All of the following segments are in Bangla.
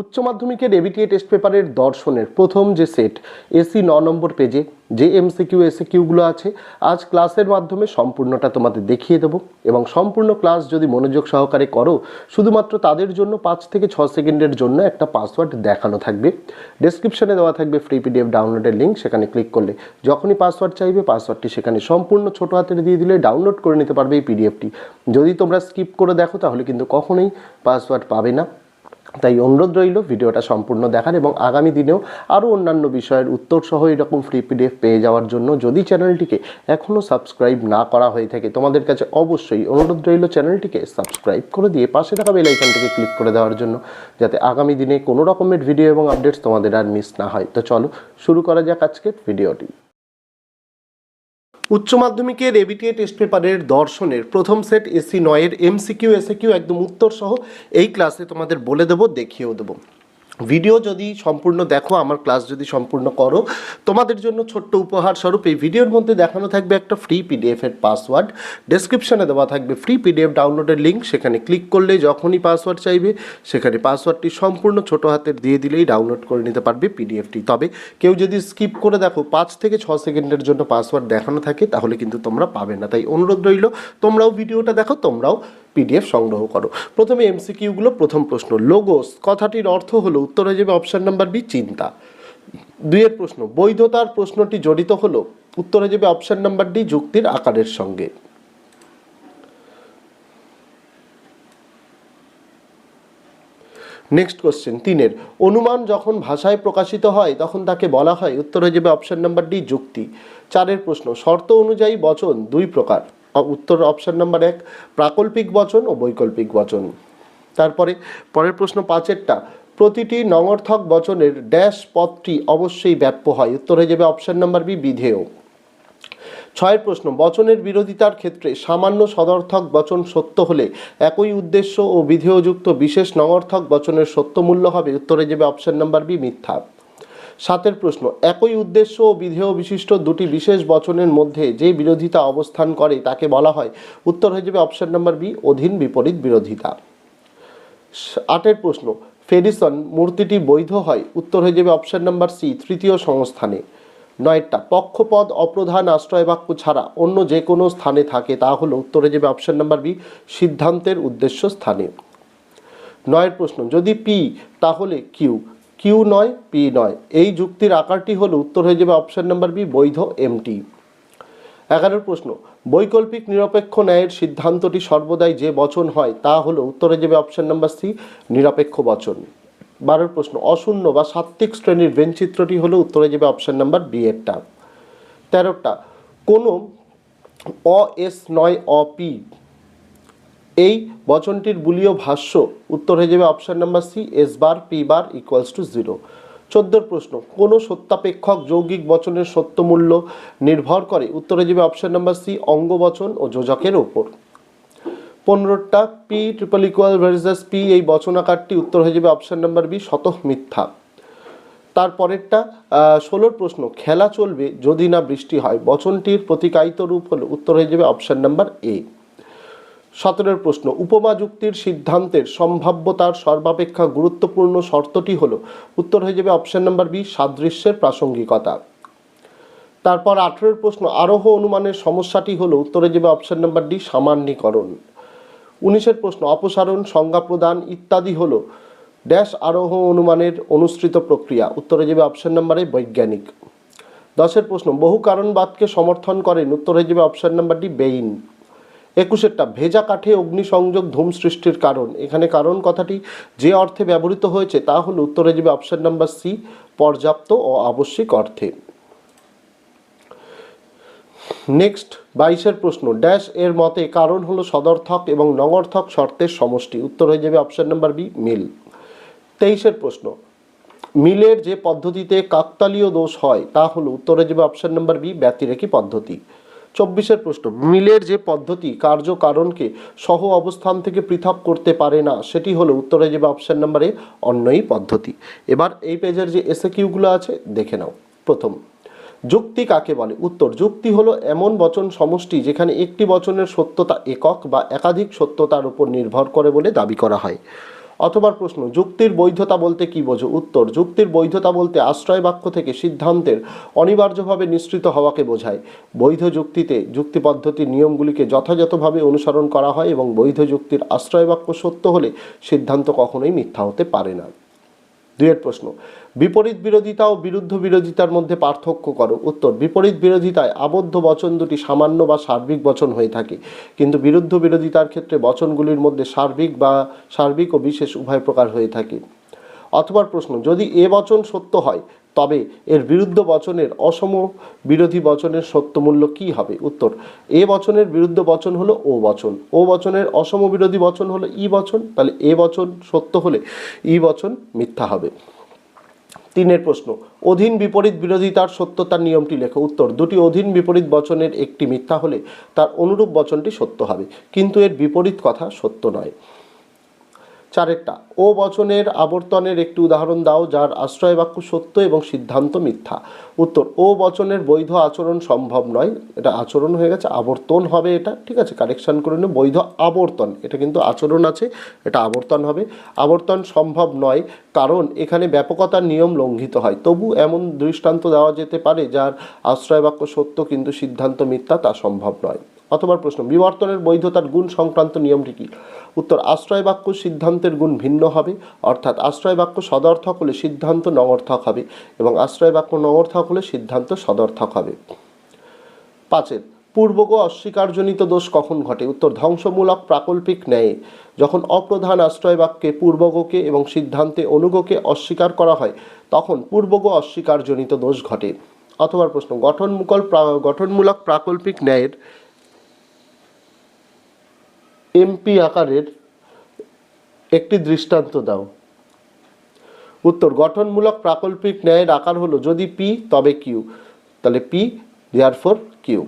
উচ্চ মাধ্যমিকের এবিটিএ টেস্ট পেপারের দর্শনের প্রথম যে সেট এসি ন নম্বর পেজে যে এমসিকিউ এসে কিউগুলো আছে, আজ ক্লাসের মাধ্যমে সম্পূর্ণটা তোমাদের দেখিয়ে দেবো। এবং সম্পূর্ণ ক্লাস যদি মনোযোগ সহকারে করো, শুধুমাত্র তাদের জন্য পাঁচ থেকে ছ সেকেন্ডের জন্য একটা পাসওয়ার্ড দেখানো থাকবে। ডেসক্রিপশনে দেওয়া থাকবে ফ্রি পিডিএফ ডাউনলোডের লিঙ্ক সেখানে ক্লিক করলে যখনই পাসওয়ার্ড চাইবে পাসওয়ার্ডটি সেখানে সম্পূর্ণ ছোট হাতের দিয়ে দিলে ডাউনলোড করে নিতে পারবে এই পিডিএফটি যদি তোমরা স্কিপ করে দেখো, তাহলে কিন্তু কখনোই পাসওয়ার্ড পাবে না। তাই অনুরোধ রইল ভিডিওটা সম্পূর্ণ দেখার এবং আগামী দিনেও আরও অন্যান্য বিষয়ের উত্তর সহ এরকম ফ্রি পিডিএফ পেয়ে যাওয়ার জন্য যদি চ্যানেলটিকে এখনও সাবস্ক্রাইব না করা হয়ে থাকে, তোমাদের কাছে অবশ্যই অনুরোধ রইল চ্যানেলটিকে সাবস্ক্রাইব করে দিয়ে পাশে থাকা বেল আইকনটিকে ক্লিক করে দেওয়ার জন্য, যাতে আগামী দিনে কোনো রকমের ভিডিও এবং আপডেটস তোমাদের আর মিস না হয়। তো চলো, শুরু করা যাক আজকের ভিডিওটি উচ্চ মাধ্যমিকের এবিটিএ টেস্ট পেপারের দর্শনের প্রথম সেট এসি নয়ের, এমসিকিউ, এসএকিউ, একদম উত্তর সহ এই ক্লাসে তোমাদের বলে দেবো, দেখিয়েও দেবো। ভিডিও যদি সম্পূর্ণ দেখো, আমার ক্লাস যদি সম্পূর্ণ করো, তোমাদের জন্য ছোট্ট উপহার স্বরূপ এই ভিডিওর মধ্যে দেখানো থাকবে একটা ফ্রি পিডিএফ এর পাসওয়ার্ড ডেসক্রিপশনে দেওয়া থাকবে ফ্রি পিডিএফ ডাউনলোডের লিঙ্ক সেখানে ক্লিক করলে যখনই পাসওয়ার্ড চাইবে, সেখানে পাসওয়ার্ডটি সম্পূর্ণ ছোট হাতের দিয়ে দিলেই ডাউনলোড করে নিতে পারবে পিডিএফটি তবে কেউ যদি স্কিপ করে দেখো, পাঁচ থেকে ছ সেকেন্ডের জন্য পাসওয়ার্ড দেখানো থাকে, তাহলে কিন্তু তোমরা পাবে না। তাই অনুরোধ রইল, তোমরাও ভিডিওটা দেখো, তোমরাও পিডিএফ সংগ্রহ করো। প্রথমে এমসিকিউগুলো, প্রথম প্রশ্ন, লোগোস কথাটির অর্থ হলো উত্তর হয়ে যাবে অপশান নাম্বার বি, চিন্তা। দুইয়ের প্রশ্ন, বৈধতার প্রশ্নটি জড়িত হলো? উত্তর হয়ে যাবে অপশন নাম্বার ডি, যুক্তির আকারের সঙ্গে। নেক্সট কোশ্চেন, তিনের, অনুমান যখন ভাষায় প্রকাশিত হয়, তখন তাকে বলা হয়? উত্তর হয়ে যাবে অপশান নাম্বার ডি, যুক্তি। চারের প্রশ্ন, শর্ত অনুযায়ী বচন দুই প্রকার। উত্তর অপশন নাম্বার এক, প্রাকল্পিক বচন ও বৈকল্পিক বচন। তারপরে, পরের প্রশ্ন পাঁচেরটা, প্রতিটি নঙর্থক বচনের ড্যাশ পদটি অবশ্যই ব্যাপ্য হয়। উত্তর হয়ে যাবে অপশান নাম্বার বি বিধেয়। ছয়ের প্রশ্ন, বচনের বিরোধিতার ক্ষেত্রে সামান্য সদর্থক বচন সত্য হলে একই উদ্দেশ্য ও বিধেয়যুক্ত বিশেষ নঙর্থক বচনের সত্য মূল্য হবে। উত্তরে যাবে অপশান নাম্বার বি মিথ্যা। সাতের প্রশ্ন, একই উদ্দেশ্য ও বিধেয় বিশিষ্ট দুটি বিশেষ বচনের মধ্যে যে বিরোধিতা অবস্থান করে তাকে বলা হয়, উত্তর হয়ে যাবে অপশন নাম্বার বি, অধীন বিপরীত বিরোধিতা। আটের প্রশ্ন, ফেডিসন মূর্তিটি বৈধ হয়, উত্তর হয়ে যাবে অপশন নাম্বার সি, তৃতীয় সংস্থানে। নয়টা পক্ষপদ অপ্রধান আশ্রয় বাক্য ছাড়া অন্য যে কোনো স্থানে থাকে, তা হলো উত্তরে যাবে অপশন নাম্বার বি, সিদ্ধান্তের উদ্দেশ্য স্থানে। নয়ের প্রশ্ন, যদি পি, তাহলে কিউ কিউ নয় পি নয়। এই যুক্তির আকারটি হলো উত্তর হয়ে যাবে অপশন নাম্বার বি বৈধ এমটি এগারোর প্রশ্ন, বৈকল্পিক নিরপেক্ষ ন্যায়ের সিদ্ধান্তটি সর্বদাই যে বচন হয় তা হলো উত্তরে যাবে অপশন নাম্বার সি নিরপেক্ষ বচন। বারোর প্রশ্ন, অশূন্য বা সাত্ত্বিক শ্রেণির ভেনচিত্রটি হলো উত্তরে যাবে অপশন নাম্বার বি এরটা তেরোটা কোনো অ, এস নয় অপি এই বচনটির বুলীয় ভাষ্য উত্তর হয়ে যাবে option number C S bar P bar equals to zero চোদ্দোর প্রশ্ন, কোনো সত্যাপেক্ষক যৌগিক বচনের সত্যমূল্য নির্ভর করে? উত্তর যাবে অপশান নাম্বার সি অঙ্গবচন ও যোজকের ওপর পনেরোটা P triple equal versus P এই বচনাকারটি উত্তর হয়ে যাবে অপশান নাম্বার বি শত মিথ্যা। তারপরেরটা ষোলোর প্রশ্ন, খেলা চলবে যদি না বৃষ্টি হয়, বচনটির প্রতিকায়িত রূপ হলো উত্তর হয়ে যাবে অপশান নাম্বার এ সতেরোর প্রশ্ন, উপমা যুক্তির সিদ্ধান্তের সম্ভাব্যতার সর্বাপেক্ষা গুরুত্বপূর্ণ শর্তটি হলো, উত্তর হয়ে যাবে অপশন নাম্বার বি, সাদৃশ্যের প্রাসঙ্গিকতা। তারপর আঠেরোর প্রশ্ন, আরোহ অনুমানের সমস্যাটি হলো, উত্তরে যাবে অপশন নাম্বার ডি, সামান্যীকরণ। উনিশের প্রশ্ন, অপসারণ, সংজ্ঞা প্রদান ইত্যাদি হল, ড্যাশ আরোহ অনুমানের অনুসৃত প্রক্রিয়া, উত্তরে যাবে অপশন নাম্বারে বৈজ্ঞানিক। দশের প্রশ্ন, বহু কারণবাদকে সমর্থন করেন, উত্তরে যাবে অপশন নাম্বার ডি, বেইন। একুশেরটা ভেজা কাঠে অগ্নিসংযোগ ধূম সৃষ্টির কারণ। এখানে কারণ কথাটি যে অর্থে ব্যবহৃত হয়েছে তা হলো উত্তরে যাবে অপশন নাম্বার সি, পর্যাপ্ত ও আবশ্যিক অর্থে। নেক্সট, বাইশের প্রশ্ন, ড্যাশ এর মতে কারণ হলো সদর্থক এবং নগর্থক শর্তের সমষ্টি। উত্তর হয়ে যাবে অপশন নাম্বার বি, মিল। তেইশের প্রশ্ন, মিলের যে পদ্ধতিতে কাকতালীয় দোষ হয় তা হলো উত্তরে যাবে অপশন নাম্বার বি, ব্যতিরেকি পদ্ধতি। চব্বিশের প্রশ্ন, মিলের যে পদ্ধতি, কার্য কারণকে সহ অবস্থান থেকে পৃথক করতে পারে না, সেটি হলো উত্তরে যাবে অপশান নাম্বারে অন্যই পদ্ধতি। এবার এই পেজের যে এসে কিউগুলো আছে, দেখে নাও। প্রথম, যুক্তি কাকে বলে? উত্তর, যুক্তি হলো এমন বচন সমষ্টি যেখানে একটি বচনের সত্যতা একক বা একাধিক সত্যতার উপর নির্ভর করে বলে দাবি করা হয়। অথবা প্রশ্ন, যুক্তির বৈধতা বলতে কি বোঝো? উত্তর, যুক্তির বৈধতা বলতে আশ্রয় বাক্য থেকে সিদ্ধান্তের অনিবার্যভাবে নিশ্চিত হওয়াকে বোঝায়। বৈধ যুক্তিতে যুক্তি পদ্ধতির নিয়মগুলিকে যথাযথভাবে অনুসরণ করা হয় এবং বৈধ যুক্তির আশ্রয় বাক্য সত্য হলে সিদ্ধান্ত কখনোই মিথ্যা হতে পারে না। দুয়ের প্রশ্ন, বিপরীত বিরোধিতা ও বিরুদ্ধ বিরোধিতার মধ্যে পার্থক্য করো। উত্তর, বিপরীত বিরোধিতায় আবদ্ধ বচন দুটি সামান্য বা সার্বিক বচন হয়ে থাকে, কিন্তু বিরুদ্ধ বিরোধিতার ক্ষেত্রে বচনগুলির মধ্যে সার্বিক বা সার্বিক ও বিশেষ উভয় প্রকার হয়ে থাকে। অথবা প্রশ্ন, যদি এ বচন সত্য হয় তবে এর বিরুদ্ধ বচনের অসম বিরোধী বচনের সত্যমূল্য কি হবে? উত্তর, এ বচনের বিরুদ্ধ বচন হলো ও বচন। ও বচনের অসম বিরোধী বচন হলো ই বচন। তাহলে এ বচন সত্য হলে ই বচন মিথ্যা হবে। তিনের প্রশ্ন, অধীন বিপরীত বিরোধিতার সত্যতার নিয়মটি লেখো। উত্তর, দুটি অধীন বিপরীত বচনের একটি মিথ্যা হলে তার অনুরূপ বচনটি সত্য হবে। কিন্তু এর বিপরীত কথা সত্য নয়। চারেরটা। ও বচনের আবর্তনের একটি উদাহরণ দাও, যার আশ্রয় বাক্য সত্য এবং সিদ্ধান্ত মিথ্যা। উত্তর, ও বচনের বৈধ আচরণ সম্ভব নয়। এটা আচরণ হয়ে গেছে, আবর্তন হবে এটা। ঠিক আছে, কারেকশান করে নিন বৈধ আবর্তন। এটা কিন্তু আচরণ আছে, এটা আবর্তন হবে। আবর্তন সম্ভব নয়, কারণ এখানে ব্যাপকতার নিয়ম লঙ্ঘিত হয়। তবু এমন দৃষ্টান্ত দেওয়া যেতে পারে, যার আশ্রয় বাক্য সত্য কিন্তু সিদ্ধান্ত মিথ্যা, তা সম্ভব নয়। অথবা প্রশ্ন, বিবর্তনের বৈধতার গুণ সংক্রান্ত নিয়মটি কি? উত্তর আশ্রয় বাক্য সিদ্ধান্তের গুণ ভিন্ন হবে, অর্থাৎ আশ্রয় বাক্য সদর্থক হলে সিদ্ধান্ত নগর্থক হবে এবং আশ্রয় বাক্য নগর্থক হলে সিদ্ধান্ত সদর্থক হবে। পাঁচের পূর্বগ অস্বীকারজনিত দোষ কখন ঘটে? উত্তর, ধ্বংসমূলক প্রাকল্পিক ন্যায়ে। যখন অপ্রধান আশ্রয় বাক্যে পূর্বগকে এবং সিদ্ধান্তে অনুগকে অস্বীকার করা হয়, তখন পূর্বগ অস্বীকারজনিত দোষ ঘটে। অথবা প্রশ্ন গঠনমূলক গঠনমূলক প্রাকল্পিক ন্যায়ের এমপি আকারের একটি দৃষ্টান্ত দাও। উত্তর, গঠনমূলক প্রাকল্পিক ন্যায়ের আকার হলো যদি পি তবে কিউ তাহলে পি দেয়ার ফোর কিউ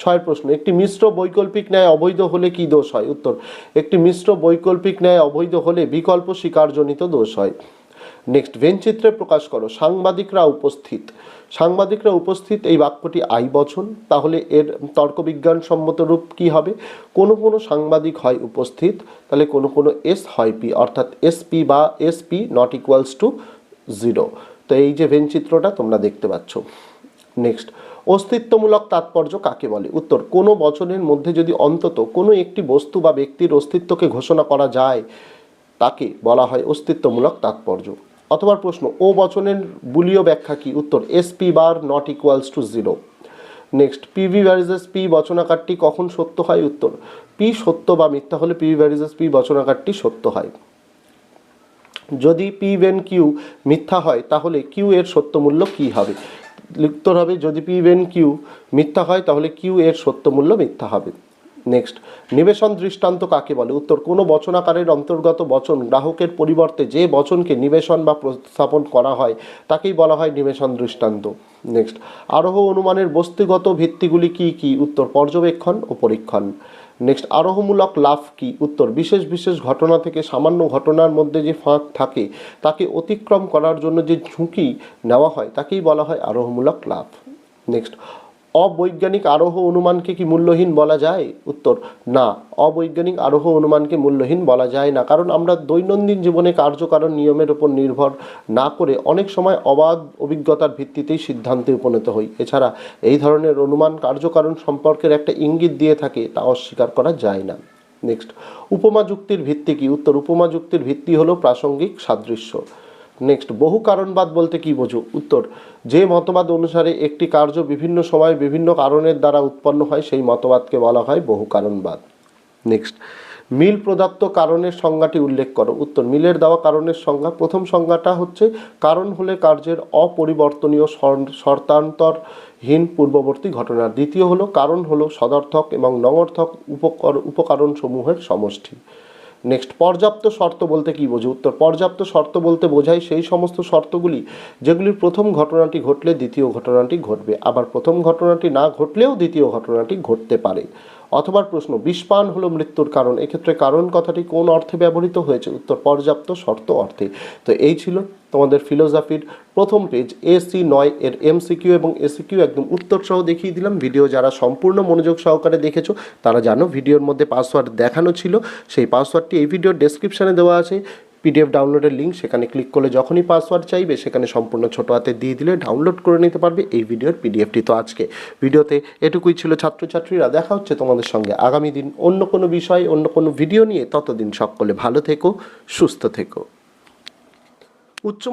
ছয় প্রশ্ন, একটি মিশ্র বৈকল্পিক ন্যায় অবৈধ হলে কি দোষ হয়? উত্তর, একটি মিশ্র বৈকল্পিক ন্যায় অবৈধ হলে বিকল্প স্বীকারজনিত দোষ হয়। নেক্সট ভেনচিত্রে প্রকাশ করো। সাংবাদিকরা উপস্থিত। সাংবাদিকরা উপস্থিত এই বাক্যটি আই বচন। তাহলে এর তর্কবিজ্ঞান সম্মত রূপ কি হবে? কোনো কোনো সাংবাদিক হয় উপস্থিত, তাহলে কোনো কোনো এস হয় পি অর্থাৎ এসপি বা SP not equals to zero তো এই যে ভেনচিত্রটা তোমরা দেখতে পাচ্ছ। নেক্সট অস্তিত্বমূলক তাৎপর্য কাকে বলে? উত্তর, কোনো বচনের মধ্যে যদি অন্তত কোনো একটি বস্তু বা ব্যক্তির অস্তিত্বকে ঘোষণা করা যায় তাকে বলা হয় অস্তিত্বমূলক তাৎপর্য। অথবা প্রশ্ন, ও বচনের বুলীয় ব্যাখ্যা কি? উত্তর SP bar not equals to zero. Next PV varies as P বচনাকারটি কখন সত্য হয়? উত্তর, পি সত্য বা মিথ্যা হলে পিভি ভ্যারিজেস পি বচনাকারটি সত্য হয়। যদি পি ভেন কিউ মিথ্যা হয়, তাহলে কিউ এর সত্যমূল্য কি হবে? উত্তর হবে, যদি পি ভেন কিউ মিথ্যা হয়, তাহলে কিউ এর সত্যমূল্য মিথ্যা হবে। নেক্সট নিবেশন দৃষ্টান্ত কাকে বলে? উত্তর, কোনো বচনাকারের অন্তর্গত বচন, গ্রাহকের পরিবর্তে যে বচনকে নিবেশন বা প্রস্থাপন করা হয়, তাকেই বলা হয় নিবেশন দৃষ্টান্ত। নেক্সট আরোহ অনুমানের বস্তুগত ভিত্তিগুলি কি কি? উত্তর, পর্যবেক্ষণ ও পরীক্ষণ। নেক্সট আরোহমূলক লাভ কি? উত্তর, বিশেষ বিশেষ ঘটনা থেকে সামান্য ঘটনার মধ্যে যে ফাঁক থাকে, তাকে অতিক্রম করার জন্য যে ঝুঁকি নেওয়া হয়, তাকেই বলা হয় আরোহমূলক লাভ। নেক্সট অবৈজ্ঞানিক আরোহ অনুমানকে কি মূল্যহীন বলা যায়? উত্তর, না। অবৈজ্ঞানিক আরোহ অনুমানকে মূল্যহীন বলা যায় না। কারণ আমরা দৈনন্দিন জীবনে কার্যকারণ নিয়মের উপর নির্ভর না করে অনেক সময় অবাধ অভিজ্ঞতার ভিত্তিতেই সিদ্ধান্তে উপনীত হই। এছাড়া এই ধরনের অনুমান কার্যকারণ সম্পর্কের একটা ইঙ্গিত দিয়ে থাকে, তা অস্বীকার করা যায় না। নেক্সট, উপমা যুক্তির ভিত্তি কি? উত্তর, উপমা যুক্তির ভিত্তি হলো প্রাসঙ্গিক সাদৃশ্য। নেক্সট বহু কারণবাদ বলতে কি বোঝো? উত্তর, যে মতবাদ অনুসারে একটি কার্য বিভিন্ন সময় বিভিন্ন কারণের দ্বারা উৎপন্ন হয়, সেই মতবাদকে বলা হয় বহু কারণবাদ। নেক্সট মিল প্রদত্ত কারণের সংজ্ঞাটি উল্লেখ করো। উত্তর, মিলের দেওয়া কারণের সংজ্ঞা, প্রথম সংজ্ঞাটা হচ্ছে কারণ হলে কার্যের অপরিবর্তনীয় শর- শর্তান্তরহীন পূর্ববর্তী ঘটনা। দ্বিতীয় হলো, কারণ হলো সদর্থক এবং নঙর্থক উপকর উপকারণ সমূহের সমষ্টি। নেক্সট পর্যাপ্ত শর্ত বলতে কি বোঝে? উত্তর, পর্যাপ্ত শর্ত বলতে বোঝায় সেই সমস্ত শর্তগুলি, যেগুলির প্রথম ঘটনাটি ঘটলে দ্বিতীয় ঘটনাটি ঘটবে। আবার প্রথম ঘটনাটি না ঘটলেও দ্বিতীয় ঘটনাটি ঘটতে পারে। অথবা প্রশ্ন, বিষপান হলো মৃত্যুর কারণ। এক্ষেত্রে কারণ কথাটি কোন অর্থে ব্যবহৃত হয়েছে? উত্তর, পর্যাপ্ত শর্ত অর্থে। তো এই ছিল তোমাদের ফিলোসফির প্রথম পেজ এসি নয় এর এমসিকিউ এবং এসিকিউ একদম উত্তর সহ দেখিয়ে দিলাম। ভিডিও যারা সম্পূর্ণ মনোযোগ সহকারে দেখেছ, তারা জানো ভিডিওর মধ্যে পাসওয়ার্ড দেখানো ছিল। সেই পাসওয়ার্ডটি এই ভিডিওর ডেসক্রিপশানে দেওয়া আছে। পিডিএফ ডাউনলোডের লিঙ্ক সেখানে ক্লিক করলে যখনই পাসওয়ার্ড চাইবে, সেখানে সম্পূর্ণ ছোটো হাতে দিয়ে দিলে ডাউনলোড করে নিতে পারবে এই ভিডিওর পিডিএফটি তো আজকে ভিডিওতে এটুকুই ছিল ছাত্রছাত্রীরা, দেখা হচ্ছে তোমাদের সঙ্গে আগামী দিন অন্য কোনো বিষয়, অন্য কোনো ভিডিও নিয়ে। ততদিন সকলে ভালো থেকো, সুস্থ থেকো। উচ্চ